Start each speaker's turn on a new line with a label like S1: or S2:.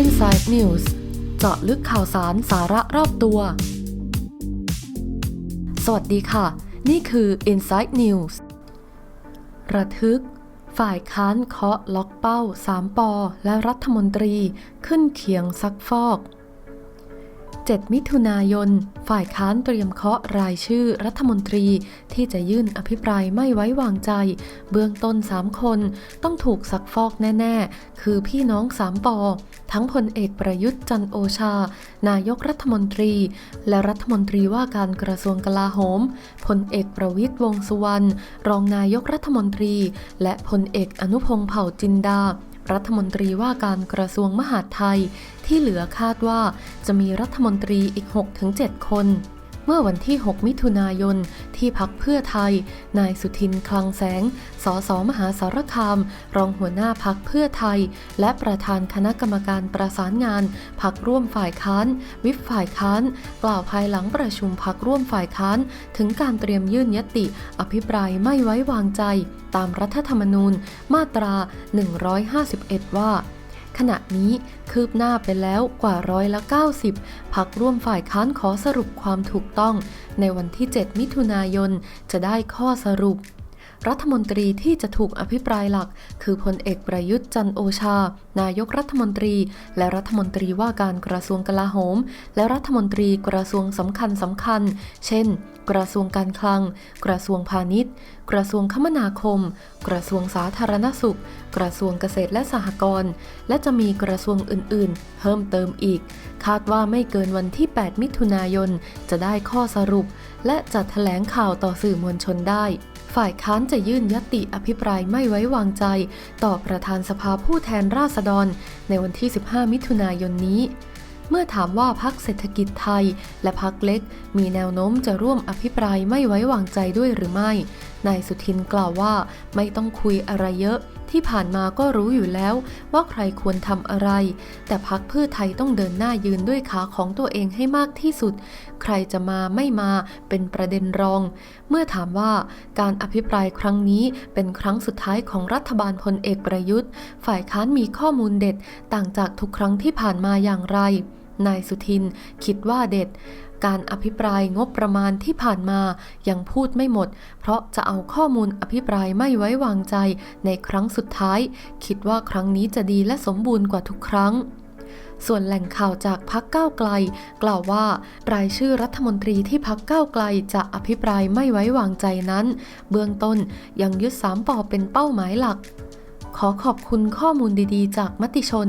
S1: Inside News เจาะลึกข่าวสารสาระรอบตัว สวัสดีค่ะ นี่คือ Inside News ระทึก ฝ่ายค้านเคาะล็อกเป้า 3ปอและรัฐมนตรีขึ้นเขียงซักฟอก 7 มิถุนายน ฝ่ายค้านเตรียมเคาะรายชื่อรัฐมนตรีที่จะยื่นอภิปรายไม่ไว้วางใจ เบื้องต้น 3 คนต้องถูกซักฟอกแน่ ๆ คือพี่น้อง3ปอ ทั้งพลเอกประยุทธ์จันโอชา นายกรัฐมนตรี และรัฐมนตรีว่าการกระทรวงกลาโหมพลเอกประวิตยวงษ์สุวรรณรองนายกรัฐมนตรี และพลเอกอนุพงษ์เผ่าจินดา รัฐมนตรีว่าการกระทรวงมหาดไทย ที่เหลือคาดว่าจะมีรัฐมนตรีอีก 6-7 คน เมื่อวันที่ 6 มิถุนายน ที่พักเพื่อไทย นายสุทินคลังแสง สสมหาสารคาม รองหัวหน้าพักเพื่อไทย และประธานคณะกรรมการประสานงาน พักร่วมฝ่ายค้าน วิปฝ่ายค้าน กล่าวภายหลังประชุมพักร่วมฝ่ายค้าน ถึงการเตรียมยื่นยติ อภิปรายไม่ไว้วางใจ ตามรัฐธรรมนูญ มาตรา 151 ว่า ขณะนี้คืบหน้าไปแล้วกว่าร้อยละ 90 พักร่วมฝ่ายค้านขอสรุปความถูกต้อง ในวันที่ 7 มิถุนายนจะได้ข้อสรุป รัฐมนตรีที่จะถูกอภิปรายหลัก คือพลเอกประยุทธ์จันโอชา นายกรัฐมนตรี และรัฐมนตรีว่าการกระทรวงกลาโหม และรัฐมนตรีกระทรวงสำคัญสำคัญ เช่น กระทรวงการคลัง กระทรวงพาณิชย์ กระทรวงคมนาคม กระทรวงสาธารณสุข กระทรวงเกษตรและสหกรณ์ และจะมีกระทรวงอื่น ๆ เพิ่มเติมอีก คาดว่าไม่เกินวันที่ 8 มิถุนายน จะได้ข้อสรุป และจะแถลงข่าวต่อสื่อมวลชนได้ ฝ่ายค้านจะยื่นยติอภิปรายไม่ไว้วางใจ ต่อประธานสภาผู้แทนราษฎร ในวันที่ 15 มิถุนายนนี้ เมื่อถามว่าพักเศรษฐกิจไทย และพักเล็ก มีแนวโน้มจะร่วมอภิปรายไม่ไว้วางใจด้วยหรือไม่ นายสุทินกล่าวว่าไม่ต้องคุยอะไรเยอะ ที่ผ่านมาก็รู้อยู่แล้ว ว่าใครควรทำอะไร แต่พักเพื่อไทยต้องเดินหน้ายืนด้วยขาของตัวเองให้มากที่สุด ใครจะมาไม่มาเป็นประเด็นรอง เมื่อถามว่าการอภิปรายครั้งนี้เป็นครั้งสุดท้ายของรัฐบาลพลเอกประยุทธ์ ฝ่ายค้านมีข้อมูลเด็ดต่างจากทุกครั้งที่ผ่านมาอย่างไร นายสุทินคิดว่าเด็ด การอภิปรายงบประมาณที่ผ่านมายังพูดไม่หมด เพราะจะเอาข้อมูลอภิปรายไม่ไว้วางใจในครั้งสุดท้าย คิดว่าครั้งนี้จะดีและสมบูรณ์กว่าทุกครั้งส่วนแหล่งข่าวจากพักก้าวไกล กล่าวว่ารายชื่อรัฐมนตรีที่พักก้าวไกลจะอภิปรายไม่ไว้วางใจนั้น เบื้องต้นยังยึดสามปอเป็นเป้าหมายหลัก ขอขอบคุณข้อมูลดีๆ จากมติชน